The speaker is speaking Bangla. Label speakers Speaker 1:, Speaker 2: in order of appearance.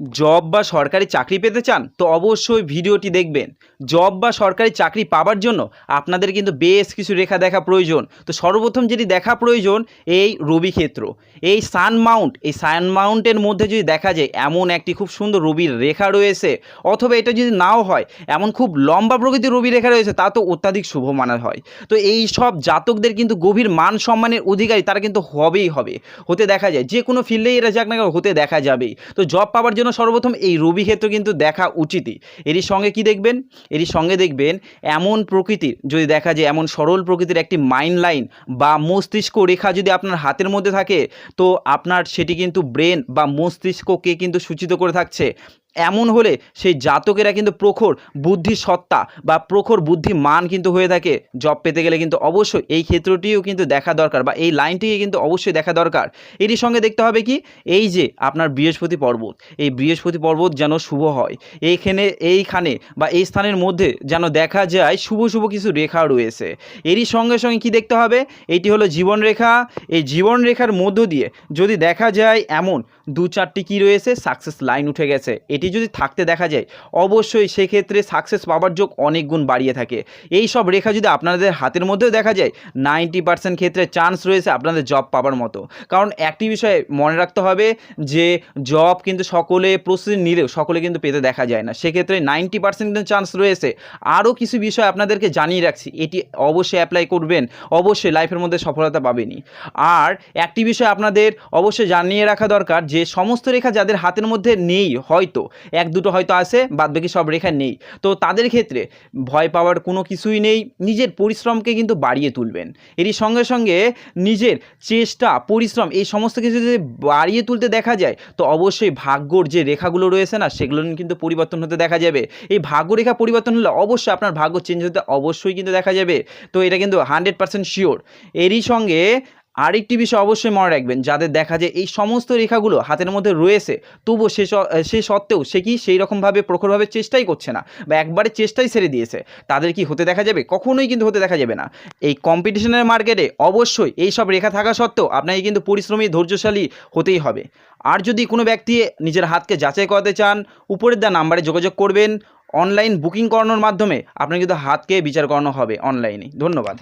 Speaker 1: জব বা সরকারি চাকরি পেতে চান, তো অবশ্যই ভিডিওটি দেখবেন। জব বা সরকারি চাকরি পাওয়ার জন্য আপনাদের কিন্তু বেশ কিছু রেখা দেখা প্রয়োজন। তো সর্বপ্রথম যেটি দেখা প্রয়োজন, এই রবি ক্ষেত্র। এই সান মাউন্ট, এই সান মাউন্টের মধ্যে যদি দেখা যায় এমন একটি খুব সুন্দর রবির রেখা রয়েছে, অথবা এটা যদি নাও হয়, এমন খুব লম্বা প্রকৃতির রবি রেখা রয়েছে, তা তো অত্যাধিক শুভ মানা হয়। তো এই সব জাতকদের কিন্তু গভীর মান সম্মানের অধিকারী তারা কিন্তু হবেই হবে। হতে দেখা যায়, যে কোনো ফিল্ডেই এরা যাক না হতে দেখা যাবেই। তো জব পাওয়ার জন্য সর্বপ্রথম এই রবি ক্ষেত্র কিন্তু দেখা উচিতই। এরই সঙ্গে কি দেখবেন? এরই সঙ্গে দেখবেন এমন প্রকৃতির, যদি দেখা যায় এমন সরল প্রকৃতির একটি মাইন্ড লাইন বা মস্তিষ্ক রেখা যদি আপনার হাতের মধ্যে থাকে, তো আপনার সেটি কিন্তু ব্রেন বা মস্তিষ্ককে কিন্তু সূচিত করে থাকছে। এমন হলে সেই জাতকেরা কিন্তু প্রখর বুদ্ধি সত্তা বা প্রখর বুদ্ধি মান কিন্তু হয়ে থাকে। জব পেতে গেলে কিন্তু অবশ্যই এই ক্ষেত্রটিও কিন্তু দেখা দরকার বা এই লাইনটিকে কিন্তু অবশ্যই দেখা দরকার। এরই সঙ্গে দেখতে হবে কি? এই যে আপনার বৃহস্পতি পর্বত, এই বৃহস্পতি পর্বত যেন শুভ হয়। এইখানে এইখানে বা এই স্থানের মধ্যে যেন দেখা যায় শুভ শুভ কিছু রেখা রয়েছে। এরই সঙ্গে সঙ্গে কি দেখতে হবে? এটি হলো জীবন রেখা। এই জীবন রেখার মধ্য দিয়ে যদি দেখা যায় এমন দু চারটি কি রয়েছে? সাকসেস লাইন উঠে গেছে। এটি যদি থাকতে দেখা যায়, অবশ্যই সেক্ষেত্রে সাকসেস পাওয়ার যোগ অনেক গুণ বাড়িয়ে থাকে। এই সব রেখা যদি আপনাদের হাতের মধ্যেও দেখা যায় নাইনটি পার্সেন্ট ক্ষেত্রে চান্স রয়েছে আপনাদের জব পাওয়ার মতো। কারণ একটি বিষয়ে মনে রাখতে হবে যে জব কিন্তু সকলে প্রস্তুতি নিলেও সকলে কিন্তু পেতে দেখা যায় না। সেক্ষেত্রে নাইনটি পার্সেন্ট কিন্তু চান্স রয়েছে। আরও কিছু বিষয় আপনাদেরকে জানিয়ে রাখছি, এটি অবশ্যই অ্যাপ্লাই করবেন, অবশ্যই লাইফের মধ্যে সফলতা পাবেনই। আর একটি বিষয় আপনাদের অবশ্যই জানিয়ে রাখা দরকার যে, সমস্ত রেখা যাদের হাতের মধ্যে নেই হয়তো এক দুটো হয়তো আছে, বাদ বাকি সব রেখা নেই। তো তাদের ক্ষেত্রে ভয় পাওয়ার কোনো কিছুই নেই, নিজের পরিশ্রমকে কিন্তু বাড়িয়ে তুলবেন। এরই সঙ্গে সঙ্গে নিজের চেষ্টা, পরিশ্রম, এই সমস্ত কিছু যদি বাড়িয়ে তুলতে দেখা যায়, তো অবশ্যই ভাগ্যর যে রেখাগুলো রয়েছে না, সেগুলো কিন্তু পরিবর্তন হতে দেখা যাবে। এই ভাগ্যরেখা পরিবর্তন হলে অবশ্যই আপনার ভাগ্য চেঞ্জ হতে অবশ্যই কিন্তু দেখা যাবে। তো এটা কিন্তু হান্ড্রেড পার্সেন্ট শিওর এরই সঙ্গে আরেকটি বিষয় অবশ্যই মনে রাখবেন, যাদের দেখা যায় এই সমস্ত রেখাগুলো হাতের মধ্যে রয়েছে, তবুও সে সে সত্ত্বেও সে কি সেই রকমভাবে প্রখরভাবে চেষ্টাই করছে না বা একবারে চেষ্টাই ছেড়ে দিয়েছে, তাদের কি হতে দেখা যাবে? কখনোই কিন্তু হতে দেখা যাবে না। এই কম্পিটিশনের মার্কেটে অবশ্যই এই সব রেখা থাকা সত্ত্বেও আপনাকে কিন্তু পরিশ্রমী, ধৈর্যশালী হতেই হবে। আর যদি কোনো ব্যক্তি নিজের হাতকে যাচাই করাতে চান, উপরের দেওয়া নাম্বারে যোগাযোগ করবেন। অনলাইন বুকিং করানোর মাধ্যমে আপনার কিন্তু হাতকে বিচার করানো হবে অনলাইনে ধন্যবাদ।